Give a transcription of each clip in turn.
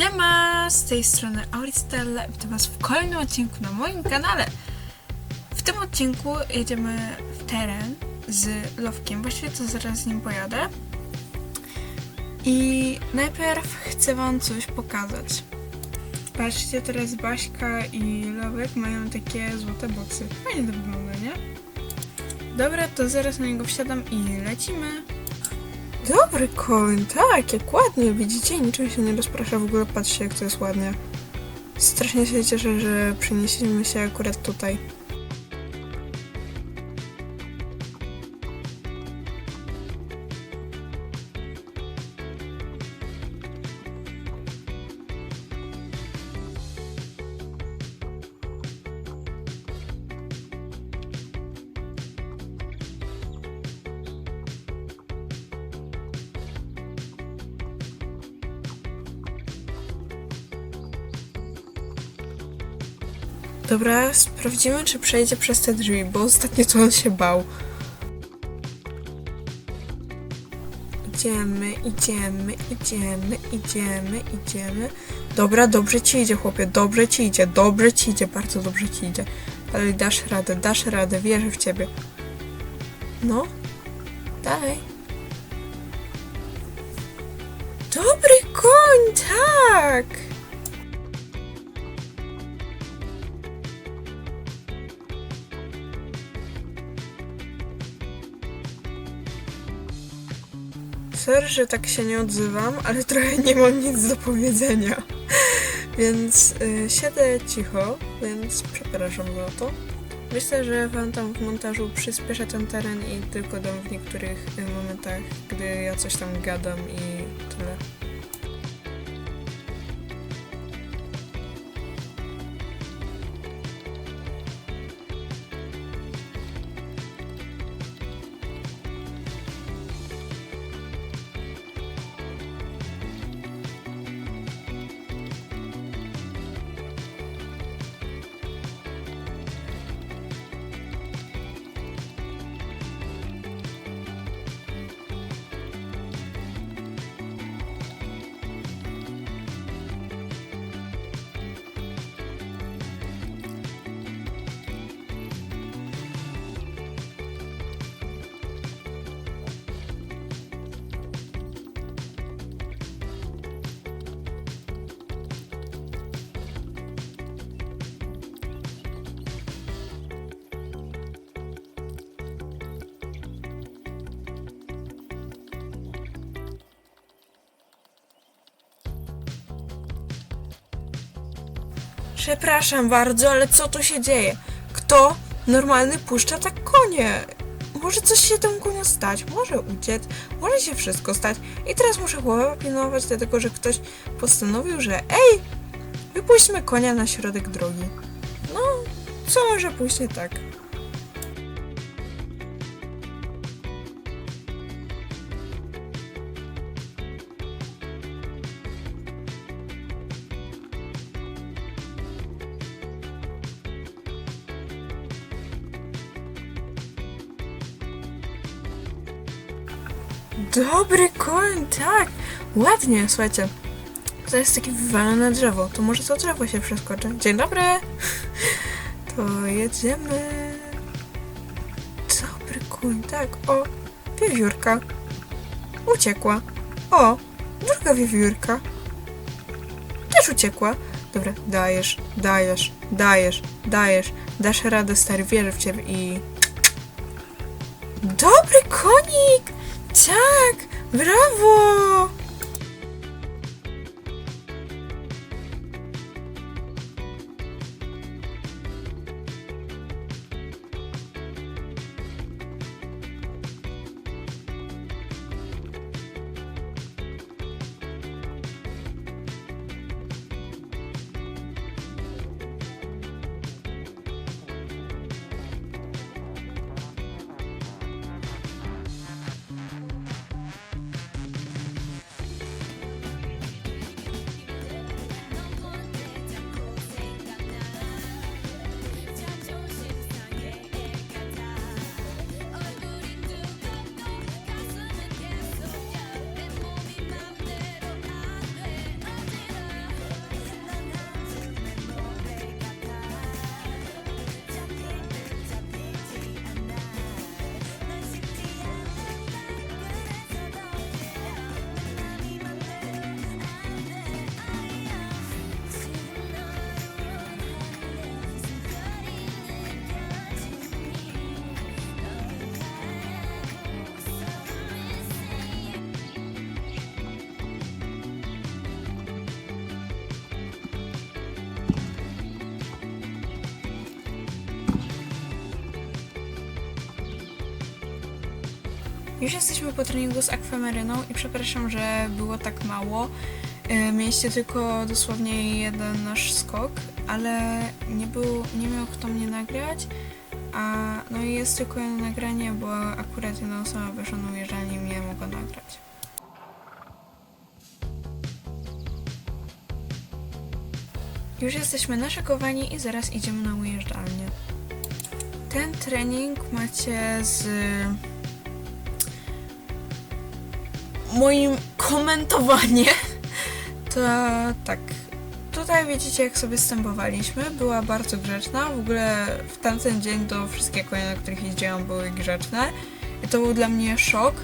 Siema, z tej strony Auristella. Witam Was w kolejnym odcinku na moim kanale. W tym odcinku jedziemy w teren z Lowkiem. Właściwie to zaraz z nim pojadę. I najpierw chcę Wam coś pokazać. Patrzcie, teraz Baśka i Lowek mają takie złote boksy. Fajnie to wygląda, nie? Dobra, to zaraz na niego wsiadam i lecimy. Dobry koń, tak, jak ładnie, widzicie? Niczym się nie rozprasza, w ogóle patrzcie jak to jest ładnie. Strasznie się cieszę, że przenieśliśmy się akurat tutaj. Dobra, sprawdzimy czy przejdzie przez te drzwi, bo ostatnio to on się bał. Idziemy, idziemy, idziemy, idziemy, idziemy. Dobra, dobrze ci idzie, chłopie, dobrze ci idzie, dobrze ci idzie, bardzo dobrze ci idzie. Ale dasz radę, dasz radę, wierzę w ciebie. No, dalej. Dobry koń, tak! Że tak się nie odzywam, ale trochę nie mam nic do powiedzenia. Więc y, siedzę cicho, więc przepraszam za to. Myślę, że wam tam w montażu przyspieszę ten teren i tylko dam w niektórych y, momentach, gdy ja coś tam gadam i Przepraszam bardzo, ale co tu się dzieje? Kto normalny puszcza tak konie? Może coś się temu koniu stać, może uciec, może się wszystko stać. I teraz muszę głowę pilnować, dlatego że ktoś postanowił, że ej, wypuśćmy konia na środek drogi. No, co może pójść nie tak? Dobry koń, tak. Ładnie, słuchajcie. To jest takie wywalone drzewo. To może to drzewo się przeskoczy. Dzień dobry. To jedziemy. Dobry koń, tak. O, wiewiórka. Uciekła. O, druga wiewiórka. Też uciekła. Dobra, dajesz, dajesz, dajesz, dajesz. Dasz radę, stary, wierzę w ciebie i... Dobry konik! Tak! Brawo! Już jesteśmy po treningu z akwameryną i przepraszam, że było tak mało. E, Mieliście tylko dosłownie jeden nasz skok, ale nie, był, nie miał kto mnie nagrać. A no i jest tylko jedno nagranie, bo akurat jedna osoba wyszła na ujeżdżalnię i mnie mogła nagrać. Już jesteśmy naszykowani i zaraz idziemy na ujeżdżalnię. Ten trening macie z moim komentowaniem. To tak. Tutaj widzicie, jak sobie stępowaliśmy. Była bardzo grzeczna. W ogóle w tamten dzień to wszystkie konie, na których jeździłam, były grzeczne. I to był dla mnie szok,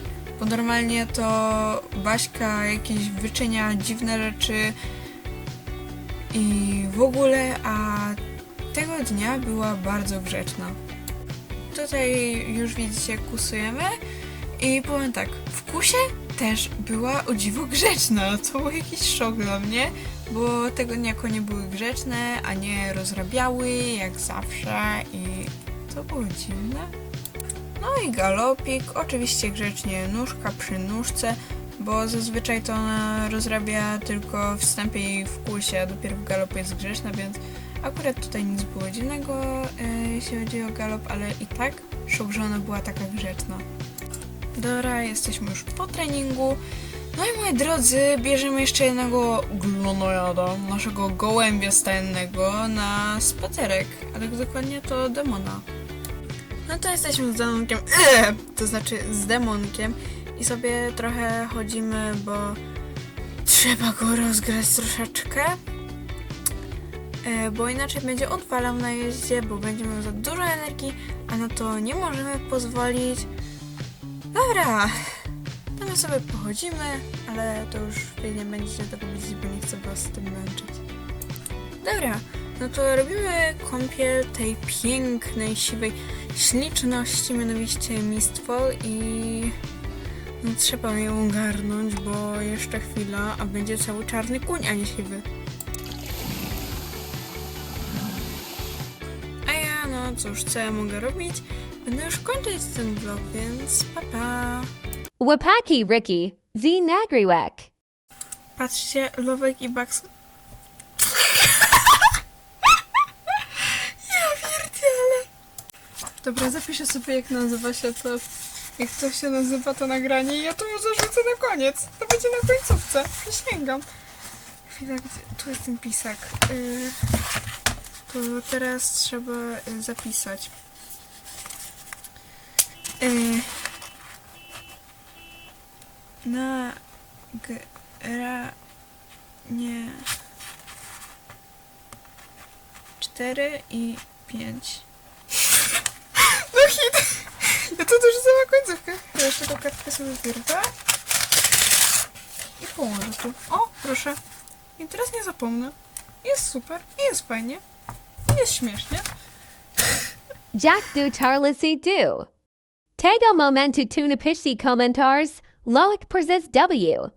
bo normalnie to Baśka jakieś wyczynia dziwne rzeczy i w ogóle, a tego dnia była bardzo grzeczna. Tutaj już widzicie, kusujemy i powiem tak, w kusie też była o dziwo grzeczna. To był jakiś szok dla mnie, bo tego dnia konie były grzeczne, a nie rozrabiały jak zawsze i to było dziwne. No i galopik, oczywiście grzecznie nóżka przy nóżce, bo zazwyczaj to ona rozrabia tylko w wstępie i w kusie, a dopiero w galopie jest grzeczna, więc akurat tutaj nic było dziwnego, e, jeśli chodzi o galop, ale i tak szok, że ona była taka grzeczna. Dobra, jesteśmy już po treningu. No i moi drodzy, bierzemy jeszcze jednego glonojada, naszego gołębia stajennego na spacerek, a tak dokładnie to demona. No to jesteśmy z demonkiem, to znaczy z demonkiem i sobie trochę chodzimy, bo trzeba go rozgrać troszeczkę. E, Bo inaczej będzie odwalał na jeździe, bo będzie miał za dużo energii, a na to nie możemy pozwolić. Dobra, to my sobie pochodzimy, ale to już wy nie będziecie tego widzieć, bo nie chcę was z tym męczyć. Dobra, no to robimy kąpiel tej pięknej, siwej śliczności, mianowicie Mistfall i no, trzeba ją ogarnąć, bo jeszcze chwila, a będzie cały czarny kuń, a nie siwy. A ja, no cóż, co ja mogę robić? Będę już kończyć ten vlog, więc pa pa! Wapaki Ricky, Z Nagriwek. Patrzcie, Lowek i Bugs. ja pierdzielę. Dobra, zapiszę sobie jak nazywa się to, jak to się nazywa to nagranie i ja to już zarzucę na koniec. To będzie na końcówce, przysięgam. Chwila, gdzie, tu jest ten pisak. Yy, to teraz trzeba y, zapisać. Yy, na gra nie cztery i pięć. No hit! Ja to już sama końcówka. Ja jeszcze tą kartkę sobie wyrwę. I położę tu. O, proszę. I teraz nie zapomnę. Jest super, i jest fajnie, i jest śmiesznie. Jack du tarlisi Tego Momentu Tuna Pishti commentars, Loic presents W.